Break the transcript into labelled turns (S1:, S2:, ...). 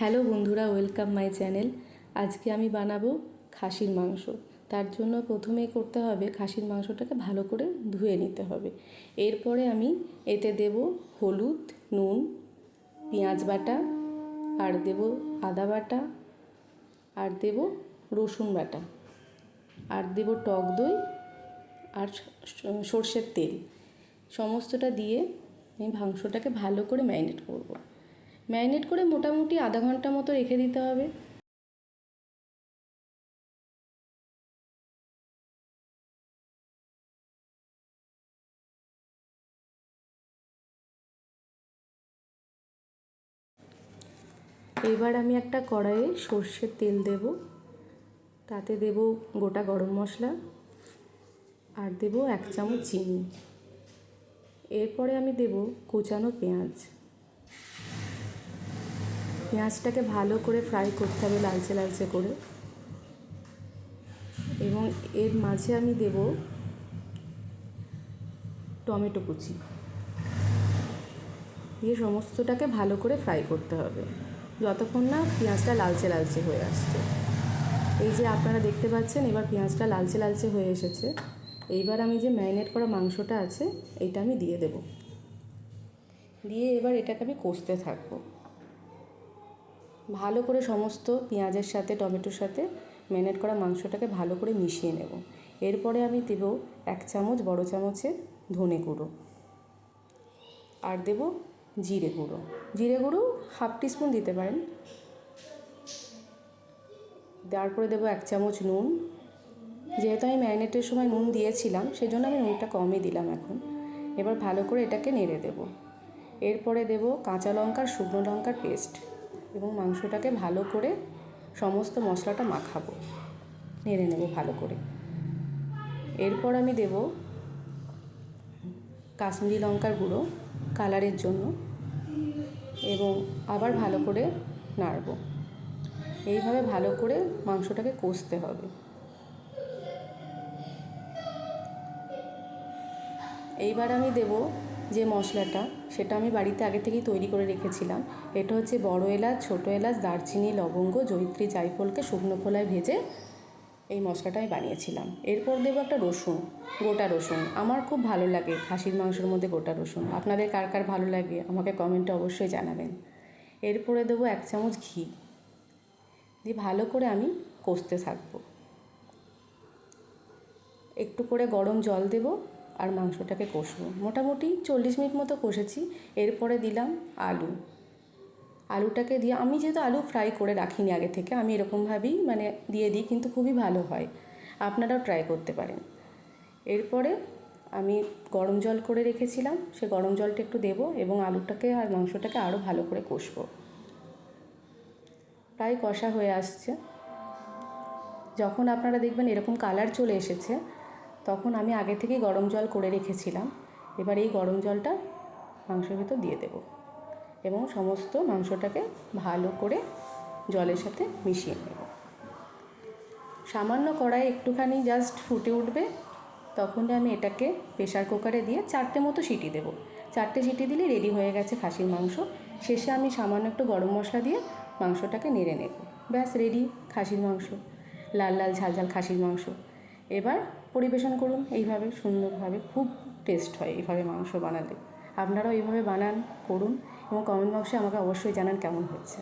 S1: Hello বন্ধুরা, welcome my channel. আজকে আমি বানাবো খাসির মাংস। তার জন্য প্রথমে করতে হবে খাসির মাংসটাকে ভালো করে ধুয়ে নিতে হবে। এরপরে আমি এতে দেব হলুদ, নুন, পেঁয়াজ বাটা, আর দেব আদা বাটা, আর দেব রসুন বাটা, আর দেব টক দই, আর সর্ষের তেল। সমস্তটা দিয়ে আমি মাংসটাকে ভালো করে ম্যারিনেট করব। ম্যারিনেট করে মোটামুটি আধা ঘণ্টা মতো রেখে দিতে হবে। এবার আমি একটা কড়াইয়ে সর্ষের তেল দেব। তাতে দেব গোটা গরম মশলা আর দেব এক চামচ চিনি। এরপরে আমি দেব কোচানো পেঁয়াজ। পেঁয়াজটাকে ভালো করে ফ্রাই করতে হবে লালচে লালচে করে। এবং এর মাঝে আমি দেব টমেটো কুচি। দিয়ে সমস্তটাকে ভালো করে ফ্রাই করতে হবে। যতক্ষণ না পেঁয়াজটা লালচে লালচে হয়ে আসছে। এই যে আপনারা দেখতে পাচ্ছেন, এবার পেঁয়াজটা লালচে লালচে হয়ে এসেছে। এইবার আমি যে ম্যারিনেট করা মাংসটা আছে, এটা আমি দিয়ে দেব। দিয়ে এবার এটাকে আমি কষতে থাকব। ভালো করে সমস্ত পেঁয়াজের সাথে, টমেটোর সাথে ম্যারিনেট করা মাংসটাকে ভালো করে মিশিয়ে নেব। এরপরে আমি দেব এক চামচ বড় চামচের ধনে গুঁড়ো আর দেব জিরে গুঁড়ো। জিরে গুঁড়ো হাফ টিস্পুন দিতে পারেন। তারপরে দেবো এক চামচ নুন। যেহেতু আমি ম্যারিনেটের সময় নুন দিয়েছিলাম, সেজন্য আমি নুনটা কমই দিলাম এখন। এবার ভালো করে এটাকে নেড়ে দেব। এরপরে দেব কাঁচা লঙ্কার শুকনো লঙ্কার পেস্ট। এবং মাংসটাকে ভালো করে সমস্ত মশলাটা মাখাবো। নেড়ে নেব ভালো করে। এরপর আমি দেব কাশ্মীরি লঙ্কার গুঁড়ো কালারের জন্য এবং আবার ভালো করে নাড়ব। এইভাবে ভালো করে মাংসটাকে কষতে হবে। এইবার আমি দেব যে মশলাটা, সেটা আমি বাড়িতে আগে থেকেই তৈরি করে রেখেছিলাম। এটা হচ্ছে বড় এলাচ, ছোটো এলাচ, দারচিনি, লবঙ্গ জৈত্রী জায়ফলকে শুকনো খোলায় ভেজে এই মশলাটা আমি বানিয়েছিলাম। এরপর দেবো একটা রসুন, গোটা রসুন। আমার খুব ভালো লাগে খাসির মাংসের মধ্যে গোটা রসুন। আপনাদের কার কার ভালো লাগে আমাকে কমেন্টে অবশ্যই জানাবেন। এরপরে দেবো এক চামচ ঘি। দিয়ে ভালো করে আমি কষতে থাকব। একটু করে গরম জল দেব। আর মাংসটাকে কষবো। মোটামুটি চল্লিশ মিনিট মতো কষেছি। এরপরে দিলাম আলু। আলুটাকে দিয়ে, আমি যেহেতু আলু ফ্রাই করে রাখিনি আগে থেকে, আমি এরকমভাবেই মানে দিয়ে দিই, কিন্তু খুবই ভালো হয়। আপনারাও ট্রাই করতে পারেন। এরপরে আমি গরম জল করে রেখেছিলাম। সে গরম জলটা একটু দেবো এবং আলুটাকে আর মাংসটাকে আরও ভালো করে কষবো। প্রায় কষা হয়ে আসছে। যখন আপনারা দেখবেন এরকম কালার চলে এসেছে তখন আমি আগে থেকেই গরম জল করে রেখেছিলাম। এবার এই গরম জলটা মাংসের ভিতর দিয়ে দেব এবং সমস্ত মাংসটাকে ভালো করে জলের সাথে মিশিয়ে নেব। সামান্য কড়াই একটুখানি জাস্ট ফুটে উঠবে, তখন আমি এটাকে প্রেশার কুকারে দিয়ে চারটে মতো সিটি দেব। চারটে সিটি দিলে রেডি হয়ে গেছে খাসির মাংস। শেষে আমি সামান্য একটু গরম মশলা দিয়ে মাংসটাকে নেড়ে নেব। ব্যাস রেডি খাসির মাংস, লাল লাল ঝাল ঝাল খাসির মাংস। এবার পরিবেশন করুন, এইভাবে সুন্দরভাবে খুব টেস্ট হয় এইভাবে মাংস বানালে। আপনারাও এইভাবে বানান, করুন এবং কমেন্ট বক্সে আমাকে অবশ্যই জানান কেমন হচ্ছে